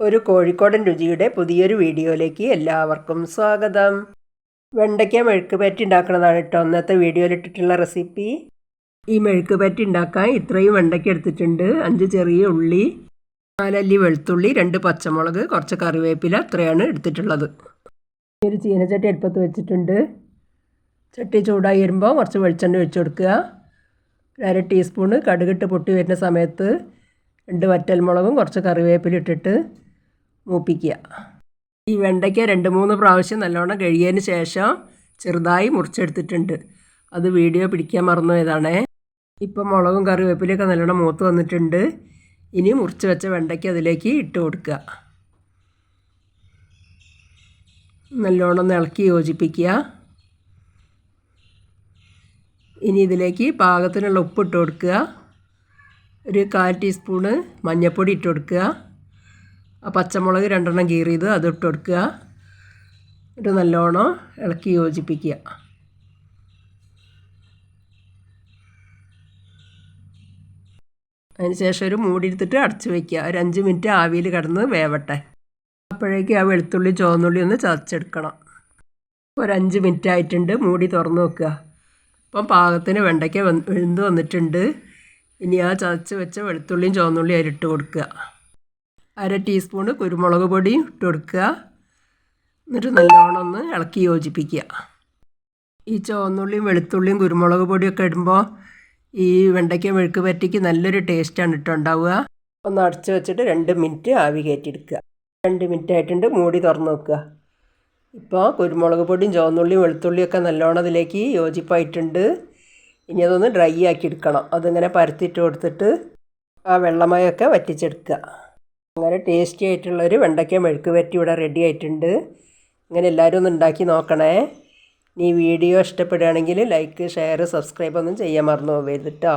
ഒരു കോഴിക്കോടൻ രുചിയുടെ പുതിയൊരു വീഡിയോയിലേക്ക് എല്ലാവർക്കും സ്വാഗതം. വെണ്ടയ്ക്ക മെഴുക്ക് പറ്റി ഉണ്ടാക്കുന്നതാണ് കേട്ടോ അന്നത്തെ വീഡിയോയിൽ ഇട്ടിട്ടുള്ള റെസിപ്പി. ഈ മെഴുക്ക് പറ്റി ഉണ്ടാക്കാൻ ഇത്രയും വെണ്ടയ്ക്ക എടുത്തിട്ടുണ്ട്. അഞ്ച് ചെറിയ ഉള്ളി നാലല്ലി വെളുത്തുള്ളി രണ്ട് പച്ചമുളക് കുറച്ച് കറിവേപ്പില അത്രയാണ് എടുത്തിട്ടുള്ളത്. ഒരു ചീനച്ചട്ടി അടുപ്പത്ത് വെച്ചിട്ടുണ്ട്. ചട്ടി ചൂടായി വരുമ്പോൾ കുറച്ച് വെളിച്ചെണ്ണ ഒഴിച്ചു കൊടുക്കുക. അര ടീസ്പൂണ് കടുകിട്ട് പൊട്ടി വരുന്ന സമയത്ത് രണ്ട് വറ്റൽമുളകും കുറച്ച് കറിവേപ്പില ഇട്ടിട്ട് മൂപ്പിക്കുക ഈ വെണ്ടയ്ക്ക രണ്ട് മൂന്ന് പ്രാവശ്യം നല്ലോണം കഴുകിയതിന് ശേഷം ചെറുതായി മുറിച്ചെടുത്തിട്ടുണ്ട്. അത് വീഡിയോ പിടിക്കാൻ മറന്നു പോയതാണേ ഇപ്പം മുളകും കറിവേപ്പിലയൊക്കെ നല്ലോണം മൂത്ത് വന്നിട്ടുണ്ട്. ഇനി മുറിച്ച് വെച്ച വെണ്ടയ്ക്ക അതിലേക്ക് ഇട്ട് കൊടുക്കുക. നല്ലോണം ഒന്ന് ഇളക്കി യോജിപ്പിക്കുക. ഇനി ഇതിലേക്ക് പാകത്തിനുള്ള ഉപ്പ് ഇട്ട് കൊടുക്കുക. ഒരു കാൽ ടീസ്പൂണ് മഞ്ഞൾപ്പൊടി ഇട്ട് കൊടുക്കുക. പച്ചമുളക് രണ്ടെണ്ണം കീറിയത് അത് ഇട്ട് കൊടുക്കുക. എന്നിട്ട് നല്ലോണം ഇളക്കി യോജിപ്പിക്കുക. അതിന് ശേഷം ഒരു മൂടി എടുത്തിട്ട് അടച്ച് വയ്ക്കുക ഒരു അഞ്ച് മിനിറ്റ് ആവിയിൽ കിടന്ന് വേവട്ടെ. അപ്പോഴേക്കും ആ വെളുത്തുള്ളി ചുവന്നുള്ളി ഒന്ന് ചതച്ചെടുക്കണം. ഒരു അഞ്ച് മിനിറ്റ് ആയിട്ടുണ്ട്. മൂടി തുറന്ന് വെക്കുക അപ്പം പാകത്തിന് വെണ്ടയ്ക്ക വെന്ത് വന്നിട്ടുണ്ട്. ഇനി ആ ചതച്ച് വെച്ച വെളുത്തുള്ളിയും ചുവന്നുള്ളിയും അതിലിട്ട് കൊടുക്കുക. അര ടീസ്പൂണ് കുരുമുളക് പൊടി ഇട്ട് കൊടുക്കുക. എന്നിട്ട് നല്ലോണം ഒന്ന് ഇളക്കി യോജിപ്പിക്കുക. ഈ ചുവന്നുള്ളിയും വെളുത്തുള്ളിയും കുരുമുളക് പൊടിയൊക്കെ ഇടുമ്പോൾ ഈ വെണ്ടയ്ക്ക മെഴുക്ക് പറ്റിക്ക് നല്ലൊരു ടേസ്റ്റാണ് ഇട്ടുണ്ടാവുക ഒന്ന് അടച്ച് വെച്ചിട്ട് രണ്ട് മിനിറ്റ് ആവി കയറ്റിയെടുക്കുക. രണ്ട് മിനിറ്റ് ആയിട്ടുണ്ട് മൂടി തുറന്ന് നോക്കുക. ഇപ്പോൾ കുരുമുളക് പൊടിയും ചുവന്നുള്ളിയും വെളുത്തുള്ളിയൊക്കെ നല്ലോണം അതിലേക്ക് യോജിപ്പായിട്ടുണ്ട്. ഇനി അതൊന്ന് ഡ്രൈ ആക്കി എടുക്കണം. അതിങ്ങനെ പരത്തിയിട്ട് കൊടുത്തിട്ട് ആ വെള്ളമയൊക്കെ വറ്റിച്ചെടുക്കുക. അങ്ങനെ ടേസ്റ്റി ആയിട്ടുള്ളൊരു വെണ്ടയ്ക്ക മെഴുക്ക് പറ്റി ഇവിടെ റെഡി ആയിട്ടുണ്ട്. ഇങ്ങനെ എല്ലാവരും ഒന്ന് ഉണ്ടാക്കി നോക്കണേ. നീ വീഡിയോ ഇഷ്ടപ്പെടുകയാണെങ്കിൽ ലൈക്ക് ഷെയർ സബ്സ്ക്രൈബ് ഒന്നും ചെയ്യാൻ മറന്നു പോകരുത് കേട്ടോ